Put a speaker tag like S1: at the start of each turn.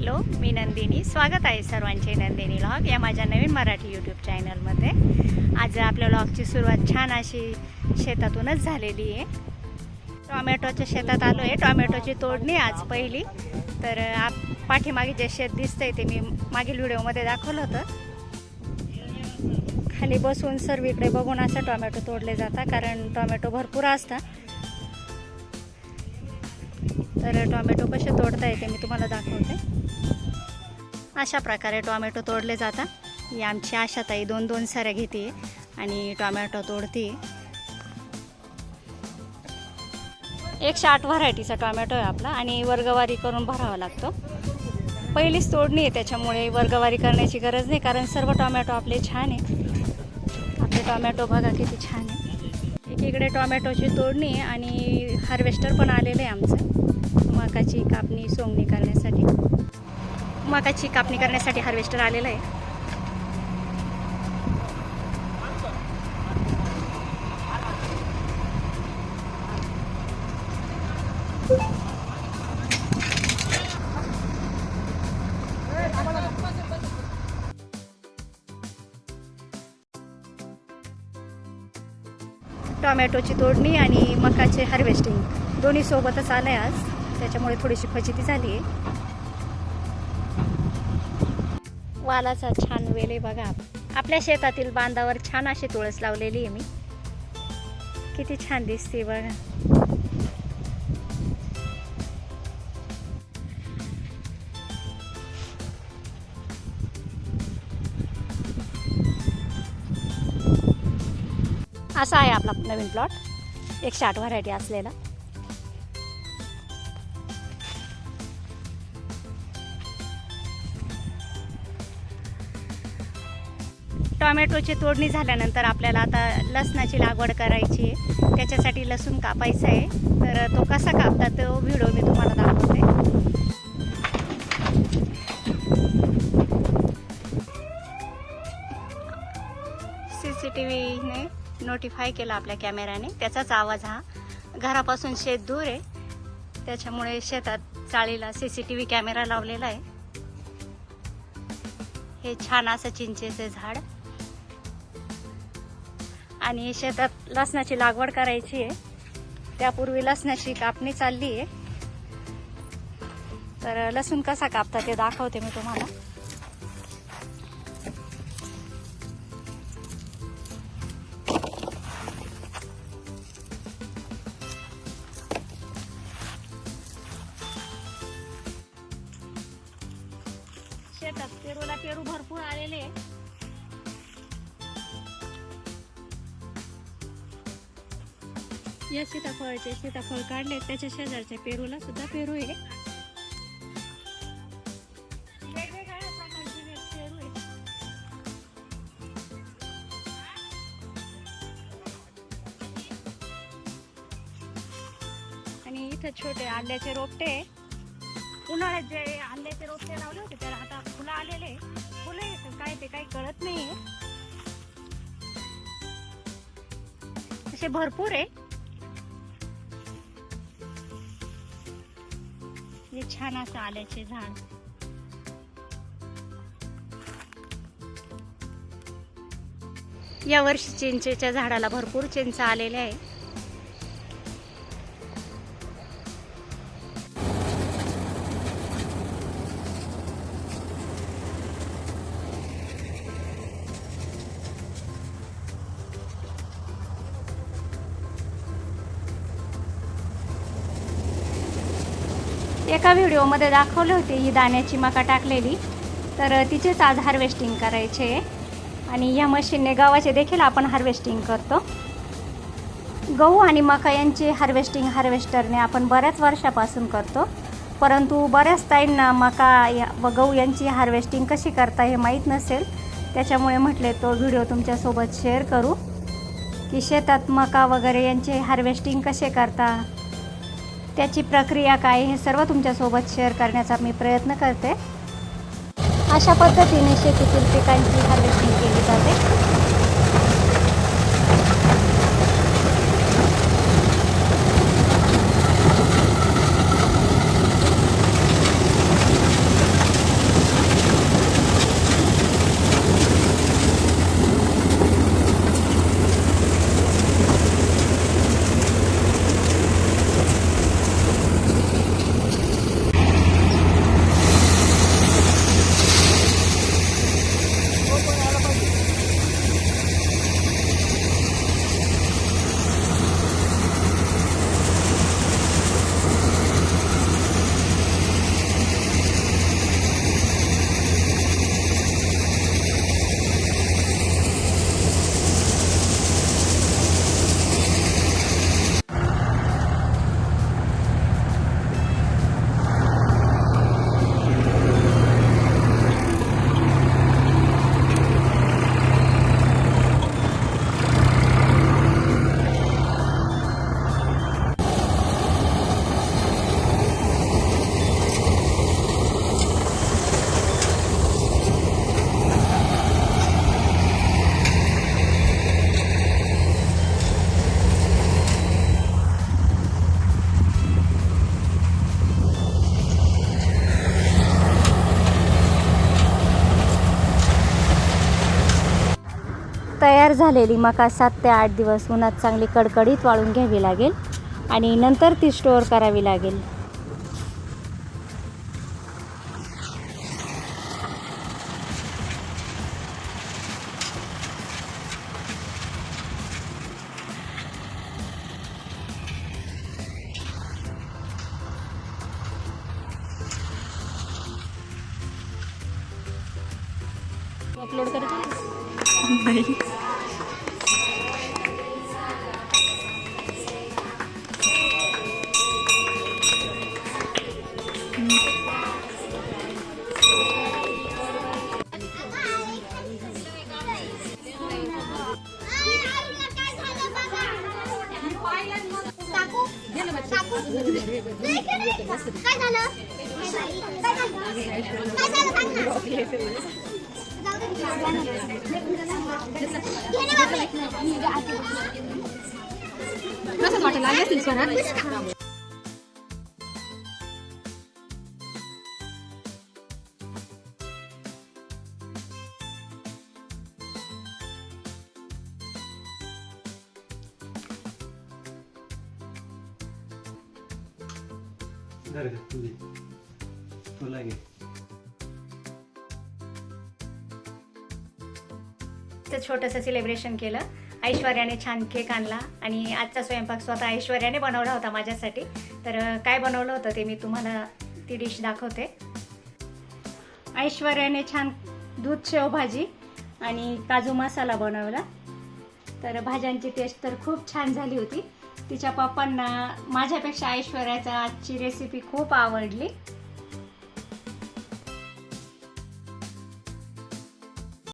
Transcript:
S1: Hello मी नंदिनी. स्वागत आहे सर्वांचे नंदिनी लॉग या माझ्या नवीन मराठी यूट्यूब चॅनलमध्ये आज आपल्या लॉगची सुरुवात छान अशी शेतातूनच झालेली आहे. टॉमॅटोच्या शेतात आलो आहे. टॉमॅटोची तोडणी आज पहिली. तर आप पाठीमागे जे शेत दिसतंय ते मी मागील व्हिडिओमध्ये दाखवलं होतं. खाली बसून सर्वीकडे बघून असं टॉमॅटो तोडले जातात कारण टॉमॅटो भरपूर असतात. तर टॉमॅटो कसे तोडता येते मी तुम्हाला दाखवते. अशा प्रकारे टॉमॅटो तोडले जातात. ही आमची आशाताई दोन दोन साऱ्या घेते आणि टॉमॅटो तोडते. एकशे आठ व्हरायटीचा टॉमॅटो आहे आपला आणि वर्गवारी करून भरावा लागतो. पहिलीच तोडणी आहे त्याच्यामुळे वर्गवारी करण्याची गरज नाही कारण सर्व टॉमॅटो आपले छान आहे आपले टॉमॅटो बघा किती छान आहे एकीकडे टॉमॅटोची तोडणी आणि हार्वेस्टर पण आलेलं आहे आमचं. मकाची कापणी सोंगणी करण्यासाठी. मकाची कापणी करण्यासाठी हार्वेस्टर आलेलं आहे. टोमॅटोची तोडणी आणि मकाचे हार्वेस्टिंग दोन्ही सोबतच आलं आहे आज. त्याच्यामुळे थोडीशी फजिती झाली आहे. वालाचा छान वेल आहे बघा. आपल्या शेतातील बांधावर छान अशी तुळस लावलेली आहे मी. किती छान दिसते बघा. असा आहे आपला नवीन प्लॉट एकशे आठ व्हरायटी असलेला. टॉमॅटोची तोडणी झाल्यानंतर आपल्याला आता लसणाची लागवड करायची आहे. त्याच्यासाठी लसूण कापायचं आहे. तर तो कसा कापतात तो व्हिडिओ मी तुम्हाला दाखवते. सी सी टी व्हीने नोटिफाय केला आपल्या कॅमेऱ्याने त्याचाच आवाज हा घरापासून शेत दूर आहे. त्याच्यामुळे शेतात चाळीला C C T V camera लावलेला आहे. हे छान असं चिंचेचे झाड. आणि शेतात लसणाची लागवड करायची आहे. त्यापूर्वी लसणाची कापणी चालली आहे. तर लसूण कसा कापता ते दाखवते मी तुम्हाला. शेतात पेरूला पेरू भरपूर आलेले आहे. या सीताफळाचे सीताफळ काढले त्याच्या शेजारच्या पेरूला सुद्धा पेरू आहे. आणि इथं छोटे आल्याचे रोपटे उन्हाळ्यात जे आल्याचे रोपटे लावले होते त्याला आता फुलं आलेले फुलं येत काय ते काही कळत नाहीये. असे भरपूर आहे. हे छान असं आल्याचे झाड. या वर्षी चिंचेच्या झाडाला भरपूर चिंच आलेल्या आहे. एका व्हिडिओमध्ये दाखवले होते ही दाण्याची मका टाकलेली. तर तिचेच आज हार्वेस्टिंग करायचे आणि या मशीनने गव्हाचे देखील आपण हार्वेस्टिंग करतो. गहू आणि मका यांची हार्वेस्टिंग हार्वेस्टरने आपण बऱ्याच वर्षापासून करतो. परंतु बऱ्याच ताईंना मका या व गहू यांची हार्वेस्टिंग कशी करता हे माहीत नसेल. त्याच्यामुळे म्हटले तो व्हिडिओ तुमच्यासोबत शेअर करू. की शेतात मका वगैरे यांचे हार्वेस्टिंग कसे करता? त्याची प्रक्रिया काय हे सर्व तुमच्यासोबत शेअर करण्याचा मी प्रयत्न करते. अशा पद्धतीने शेतीतील पिकांची हार्वेस्टिंग केली जाते. झालेली मका सात ते आठ दिवस उन्हात चांगली कडकडीत वाळून घ्यावी लागेल आणि नंतर ती स्टोअर करावी लागेल. अपलोड करत
S2: नाही. काय झालं?
S1: कसं वाटेल आले असतील स्वरात
S3: धर ग, तुला घे
S1: छोटंसं सेलिब्रेशन केलं. ऐश्वर्याने छान केक आणला आणि आजचा स्वयंपाक स्वतः ऐश्वर्याने बनवला होता माझ्यासाठी. तर काय बनवलं होतं ते मी तुम्हाला ती डिश दाखवते. ऐश्वर्याने छान दूध शेव भाजी आणि काजू मसाला बनवला. तर भाज्यांची टेस्ट तर खूप छान झाली होती. तिच्या पप्पांना माझ्यापेक्षा ऐश्वर्याचा आजची रेसिपी खूप आवडली.